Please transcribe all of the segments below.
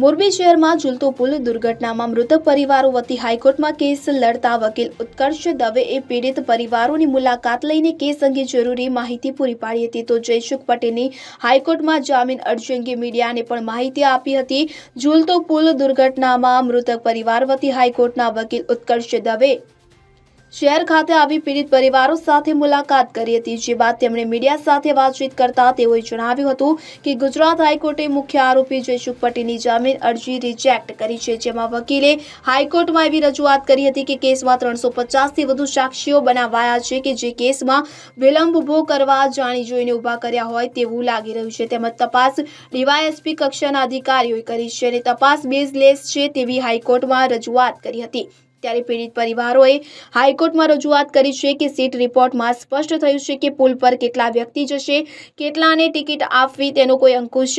મોરબી શહેરમાં ઝૂલતો પુલ દુર્ઘટનામાં મૃતક પરિવારો વતી હાઈકોર્ટમાં કેસ લડતા વકીલ ઉત્કર્ષ દવેએ પીડિત પરિવારોની મુલાકાત લઈને કેસ અંગે જરૂરી માહિતી પૂરી પાડી હતી. તો જયસુખ પટેલની હાઈકોર્ટમાં જામીન અરજી અંગે મીડિયાને પણ માહિતી આપી હતી. ઝૂલતો પુલ દુર્ઘટનામાં મૃતક પરિવાર વતી હાઈકોર્ટના વકીલ ઉત્કર્ષ દવે શહેર ખાતે આવી પીડિત પરિવારો સાથે મુલાકાત કરી હતી, જે બાદ તેમણે મીડિયા સાથે વાતચીત કરતા તેઓએ જણાવ્યું હતું કે ગુજરાત હાઈકોર્ટે મુખ્ય આરોપી જયસુખ જામીન અરજી રિજેક્ટ કરી છે, જેમાં વકીલે હાઈકોર્ટમાં એવી રજૂઆત કરી હતી કે કેસમાં ત્રણસો પચાસથી વધુ સાક્ષીઓ બનાવાયા છે કે જે કેસમાં વિલંબ ઊભો કરવા જાણી જોઈને ઊભા કર્યા હોય તેવું લાગી રહ્યું છે. તેમજ તપાસ ડીવાયએસપી કક્ષાના અધિકારીઓએ કરી છે અને તપાસ બેઝલેસ છે તેવી હાઈકોર્ટમાં રજૂઆત કરી હતી. ત્યારે પીડિત પરિવારોએ હાઈકોર્ટમાં રજૂઆત કરી છે કે સીટ રિપોર્ટમાં સ્પષ્ટ થયું છે કે પુલ પર કેટલા વ્યક્તિ જશે, કેટલાને ટિકિટ આપવી તેનો કોઈ અંકુશ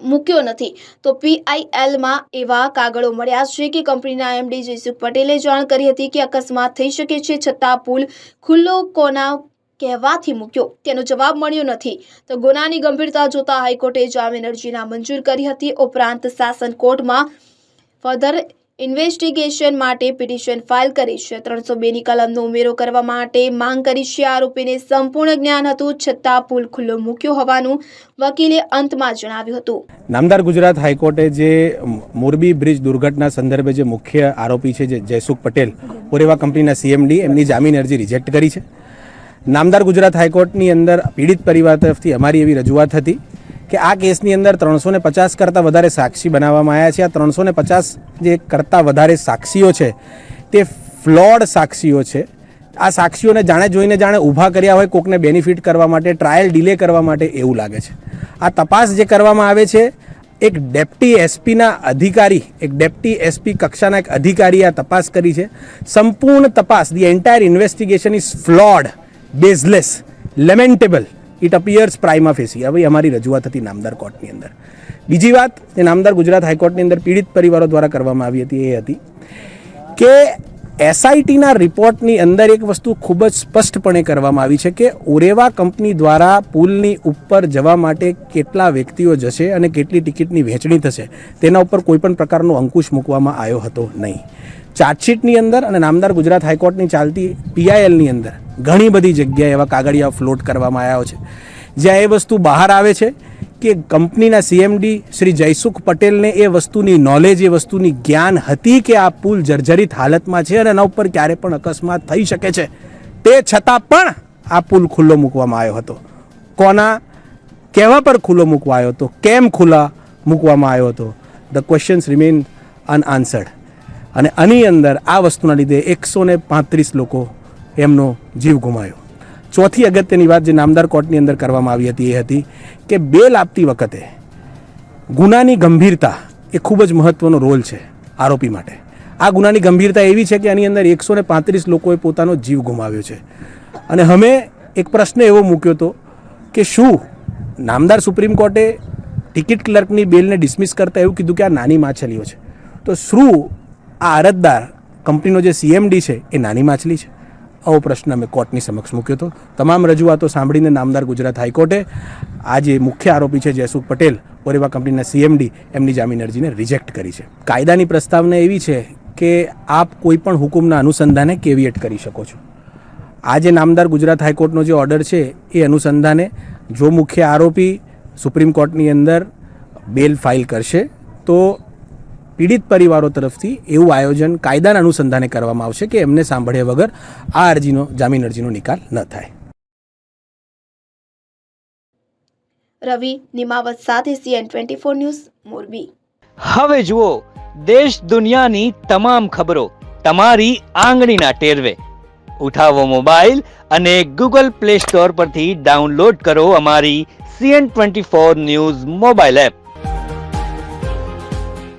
મૂક્યો નથી. તો પીઆઈએલમાં એવા કાગળો મળ્યા છે કે કંપનીના એમડી જયસુખ પટેલે જાણ કરી હતી કે અકસ્માત થઈ શકે છે છતાં પુલ ખુલ્લો કોના કહેવાથી મૂક્યો? તેનો જવાબ મળ્યો નથી. તો ગુનાની ગંભીરતા જોતા હાઈકોર્ટે જામીન અરજીના મંજૂર કરી હતી. ઉપરાંત શાસન કોર્ટમાં ફર્ધર ઇન્વેસ્ટિગેશન માટે પિટિશન ફાઇલ કરી છે. ત્રણસો બેની કલમનો ઉમેરો કરવા માટે માંગ કરી છે. આરોપીને સંપૂર્ણ જ્ઞાન હતું, છતાં પુલ ખુલ્લો મૂક્યો હોવાનું વકીલે અંતમાં જણાવ્યું હતું. નામદાર ગુજરાત હાઈકોર્ટે જે મોરબી બ્રિજ દુર્ઘટના સંદર્ભે જે મુખ્ય આરોપી છે જે જયસુખ પટેલ ઓરેવા કંપનીના સીએમડી એમની જામીન અરજી રિજેક્ટ કરી છે. નામદાર ગુજરાત હાઈકોર્ટની અંદર પીડિત પરિવાર તરફથી અમારી એવી રજૂઆત હતી કે આ કેસની અંદર ત્રણસો ને પચાસ કરતાં વધારે સાક્ષી બનાવવામાં આવ્યા છે. આ ત્રણસો ને પચાસ જે કરતાં વધારે સાક્ષીઓ છે, તે ફ્લોડ સાક્ષીઓ છે. આ સાક્ષીઓને જાણે જોઈને જાણે ઊભા કર્યા હોય, કોકને બેનિફિટ કરવા માટે, ટ્રાયલ ડિલે કરવા માટે એવું લાગે છે. આ તપાસ જે કરવામાં આવે છે, એક ડેપ્ટી એસપીના અધિકારી, એક ડેપ્ટી એસપી કક્ષાના એક અધિકારીએ આ તપાસ કરી છે. સંપૂર્ણ તપાસ, the entire investigation is flawed baseless, lamentable it appears prima facie હવે અમારી રજૂઆત હતી નામદાર કોર્ટની અંદર. બીજી વાત જે નામદાર ગુજરાત હાઈકોર્ટની અંદર પીડિત પરિવારો દ્વારા કરવામાં આવી હતી, એ હતી કે એસઆઈટીના રિપોર્ટની અંદર એક વસ્તુ ખૂબ જ સ્પષ્ટપણે કરવામાં આવી છે કે ઓરેવા કંપની દ્વારા પુલની ઉપર જવા માટે કેટલા વ્યક્તિઓ જશે અને કેટલી ટિકિટની વહેંચણી થશે, તેના ઉપર કોઈપણ પ્રકારનો અંકુશ મૂકવામાં આવ્યો હતો નહીં. ચાર્જશીટની અંદર અને નામદાર ગુજરાત હાઈકોર્ટની ચાલતી પીઆઈએલની અંદર ઘણી બધી જગ્યાએ એવા કાગળિયા ફ્લોટ કરવામાં આવ્યા છે. જ્યાં એ વસ્તુ બહાર આવે છે કે કંપનીના સીએમડી શ્રી જયસુખ પટેલને એ વસ્તુની નોલેજ એ વસ્તુની જ્ઞાન હતી કે આ પુલ જર્જરિત હાલતમાં છે અને એના ઉપર ક્યારે પણ અકસ્માત થઈ શકે છે. તે છતાં પણ આ પુલ ખુલ્લો મૂકવામાં આવ્યો હતો. કોના? કહેવા પર ખુલ્લો મૂકવાયો હતો? કેમ ખુલ્લા મૂકવામાં આવ્યો હતો? ધ ક્વેશ્ચન્સ રિમેન અનઆન્સર્ડ અને આની અંદર આ વસ્તુના લીધે એકસો પાંત્રીસ લોકો એમનો જીવ ગુમાવ્યો ચોથી અગત્યની વાત જે નામદાર કોર્ટની અંદર કરવામાં આવી હતી એ હતી કે બેલ આપતી વખતે ગુનાની ગંભીરતા એ ખૂબ જ મહત્ત્વનો રોલ છે આરોપી માટે. આ ગુનાની ગંભીરતા એવી છે કે આની અંદર એકસો ને પાંત્રીસ લોકોએ પોતાનો જીવ ગુમાવ્યો છે. અને અમે એક પ્રશ્ન એવો મૂક્યો હતો કે શું નામદાર સુપ્રીમ કોર્ટે ટિકિટ ક્લર્કની બેલને ડિસમિસ કરતાં એવું કીધું કે આ નાની માછલીઓ છે? તો શું આ અરજદાર કંપનીનો જે સીએમડી છે એ નાની માછલી છે. આવો પ્રશ્ન અમે કોર્ટની સમક્ષ મૂક્યો હતો. તમામ રજૂઆતો સાંભળીને નામદાર ગુજરાત હાઈકોર્ટે આ જે મુખ્ય આરોપી છે જયસુખ પટેલ, ઓરેવા કંપનીના સીએમડી, એમની જામીન અરજીને રિજેક્ટ કરી છે. કાયદાની પ્રસ્તાવના એવી છે કે આપ કોઈ પણ હુકુમના અનુસંધાને કેવિએટ કરી શકો છો. આ જે નામદાર ગુજરાત હાઈકોર્ટનો જે ઓર્ડર છે, એ અનુસંધાને જો મુખ્ય આરોપી સુપ્રીમ કોર્ટની અંદર બેલ ફાઇલ કરશે, તો પીડિત પરિવારો તરફથી એવું આયોજન કાયદાના અનુસંધાને કરવામાં આવશે કે એમને સાંભળ્યા વગર આ અરજીનો જામીન અરજીનો નિકાલ ન થાય. રવિ નિમાવત સાથે CN twenty four news Morbi. હવે જુઓ દેશ દુનિયાની તમામ ખબરો તમારી આંગળીના ટેરવે. ઉઠાવો મોબાઈલ અને ગૂગલ પ્લે સ્ટોર પરથી ડાઉનલોડ કરો અમારી CN twenty four news mobile app.